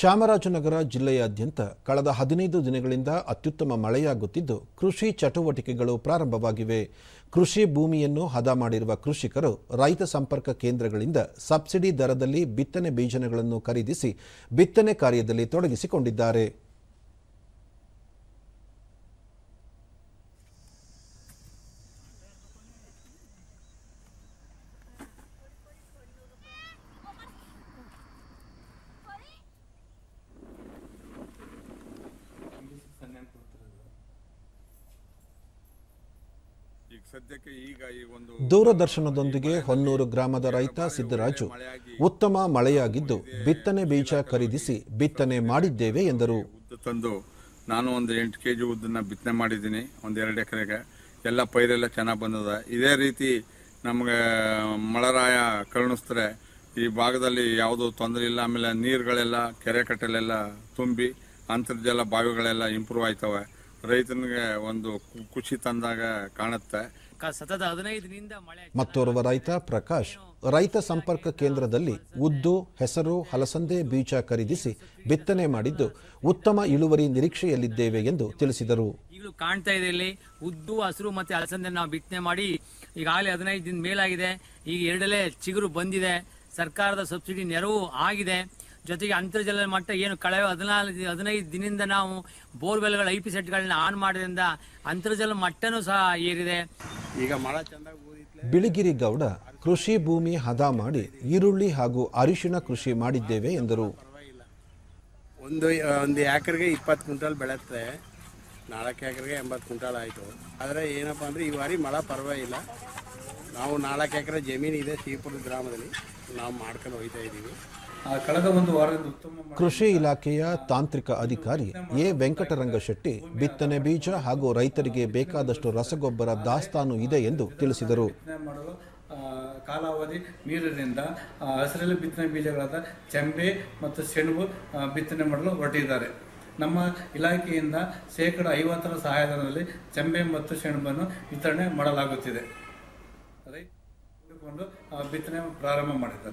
ಚಾಮರಾಜನಗರ ಜಿಲ್ಲೆಯಾದ್ಯಂತ ಕಳೆದ ಹದಿನೈದು ದಿನಗಳಿಂದ ಅತ್ಯುತ್ತಮ ಮಳೆಯಾಗುತ್ತಿದ್ದು, ಕೃಷಿ ಚಟುವಟಿಕೆಗಳು ಪ್ರಾರಂಭವಾಗಿವೆ. ಕೃಷಿ ಭೂಮಿಯನ್ನು ಹದ ಮಾಡಿರುವ ಕೃಷಿಕರು ರೈತ ಸಂಪರ್ಕ ಕೇಂದ್ರಗಳಿಂದ ಸಬ್ಸಿಡಿ ದರದಲ್ಲಿ ಬಿತ್ತನೆ ಬೀಜನಗಳನ್ನು ಖರೀದಿಸಿ ಬಿತ್ತನೆ ಕಾರ್ಯದಲ್ಲಿ ತೊಡಗಿಸಿಕೊಂಡಿದ್ದಾರೆ. ದೂರದರ್ಶನದೊಂದಿಗೆ ಹೊನ್ನೂರು ಗ್ರಾಮದ ರೈತ ಸಿದ್ದರಾಜು ಉತ್ತಮ ಮಳೆಯಾಗಿದ್ದು ಬಿತ್ತನೆ ಬೀಜ ಖರೀದಿಸಿ ಬಿತ್ತನೆ ಮಾಡಿದ್ದೇವೆ ಎಂದರು. ಉದ್ದು ತಂದು ನಾನು ಒಂದು ಎಂಟು ಕೆ ಜಿ ಉದ್ದನ್ನ ಬಿತ್ತನೆ ಮಾಡಿದ್ದೀನಿ ಒಂದು ಎರಡು ಎಕರೆಗೆ. ಎಲ್ಲ ಪೈರೆಲ್ಲ ಚೆನ್ನಾಗಿ ಬಂದದ. ಇದೇ ರೀತಿ ನಮಗೆ ಮಳರಾಯ ಕರುಣಿಸ್ತಾರೆ. ಈ ಭಾಗದಲ್ಲಿ ಯಾವುದೂ ತೊಂದರೆ ಇಲ್ಲ ಆಮೇಲೆ ನೀರುಗಳೆಲ್ಲ ಕೆರೆ ಕಟ್ಟೆಲೆಲ್ಲ ತುಂಬಿ ಅಂತರ್ಜಲ ಬಾವಿಗಳೆಲ್ಲ ಇಂಪ್ರೂವ್ ಆಯ್ತವೆ. ರೈತನಿಗೆ ಒಂದು ಖುಷಿ ತಂದಾಗ ಕಾಣುತ್ತೆ. ಕ- ಸತತ ಹದಿನೈದರಿಂದ ಮಳೆ ಮತ್ತೋರ್ವ ರೈತ ಪ್ರಕಾಶ್ ರೈತ ಸಂಪರ್ಕ ಕೇಂದ್ರದಲ್ಲಿ ಉದ್ದು ಹೆಸರು ಹಲಸಂದೆ ಬೀಜ ಖರೀದಿಸಿ ಬಿತ್ತನೆ ಮಾಡಿದ್ದು ಉತ್ತಮ ಇಳುವರಿ ನಿರೀಕ್ಷೆಯಲ್ಲಿದ್ದೇವೆ ಎಂದು ತಿಳಿಸಿದರು. ಈಗಲೂ ಕಾಣ್ತಾ ಇದೆ ಇಲ್ಲಿ ಉದ್ದು ಹಸಿರು ಮತ್ತೆ ಹಲಸಂದೆ ನಾವು ಬಿತ್ತನೆ ಮಾಡಿ ಈಗಾಗಲೇ ಹದಿನೈದು ದಿನ ಮೇಲಾಗಿದೆ. ಈಗ ಎರಡಲೇ ಚಿಗುರು ಬಂದಿದೆ. ಸರ್ಕಾರದ ಸಬ್ಸಿಡಿ ನೆರವು ಆಗಿದೆ. ಜೊತೆಗೆ ಅಂತರ್ಜಲ ಮಟ್ಟ ಏನು ಕಳೆದ ಹದಿನಾಲ್ಕು ಹದಿನೈದು ದಿನದಿಂದ ನಾವು ಬೋರ್ವೆಲ್ಗಳ ಐ ಪಿ ಸೆಟ್ಗಳನ್ನ ಆನ್ ಮಾಡಿದ್ರಿಂದ ಅಂತರ್ಜಲ ಮಟ್ಟನೂ ಸಹ ಏರಿದೆ. ಈಗ ಮಳೆ ಬಿಳಿಗಿರಿ ಗೌಡ ಕೃಷಿ ಭೂಮಿ ಹದ ಮಾಡಿ ಈರುಳ್ಳಿ ಹಾಗೂ ಅರಿಶಿನ ಕೃಷಿ ಮಾಡಿದ್ದೇವೆ ಎಂದರು. ಒಂದು ಒಂದು ಎಕರೆಗೆ ಇಪ್ಪತ್ತು ಕ್ವಿಂಟಲ್ ಬೆಳೆತ್ತೆ. ನಾಲ್ಕು ಎಕರೆಗೆ ಎಂಬತ್ತು ಕ್ವಿಂಟಲ್ ಆಯಿತು. ಆದರೆ ಏನಪ್ಪ ಅಂದರೆ ಈ ಬಾರಿ ಮಳೆ ಪರವಾಗಿಲ್ಲ. ನಾವು ನಾಲ್ಕು ಎಕರೆ ಜಮೀನು ಇದೆ ಶ್ರೀಪುರ ಗ್ರಾಮದಲ್ಲಿ. ನಾವು ಮಾಡ್ಕೊಂಡು ಹೋಗ್ತಾ ಇದ್ದೀವಿ. ಕೃಷಿ ಇಲಾಖೆಯ ತಾಂತ್ರಿಕ ಅಧಿಕಾರಿ ಎ. ವೆಂಕಟರಂಗ ಶೆಟ್ಟಿ ಬಿತ್ತನೆ ಬೀಜ ಹಾಗೂ ರೈತರಿಗೆ ಬೇಕಾದಷ್ಟು ರಸಗೊಬ್ಬರ ದಾಸ್ತಾನು ಇದೆ ಎಂದು ತಿಳಿಸಿದರು. ಕಾಲಾವಧಿ ನೀರಿನಿಂದ ಹಸಿರಲ್ಲಿ ಬಿತ್ತನೆ ಬೀಜಗಳಾದ ಚೆಂಬೆ ಮತ್ತು ಸೆಣಬು ಬಿತ್ತನೆ ಮಾಡಲು ಹೊರಟಿದ್ದಾರೆ. ನಮ್ಮ ಇಲಾಖೆಯಿಂದ ಶೇಕಡ ಐವತ್ತರ ಸಹಾಯಧನದಲ್ಲಿ ಚೆಂಬೆ ಮತ್ತು ಸೆಣಬನ್ನು ವಿತರಣೆ ಮಾಡಲಾಗುತ್ತಿದೆ. ಬಿತ್ತನೆ ಪ್ರಾರಂಭ ಮಾಡಿದ್ದಾರೆ.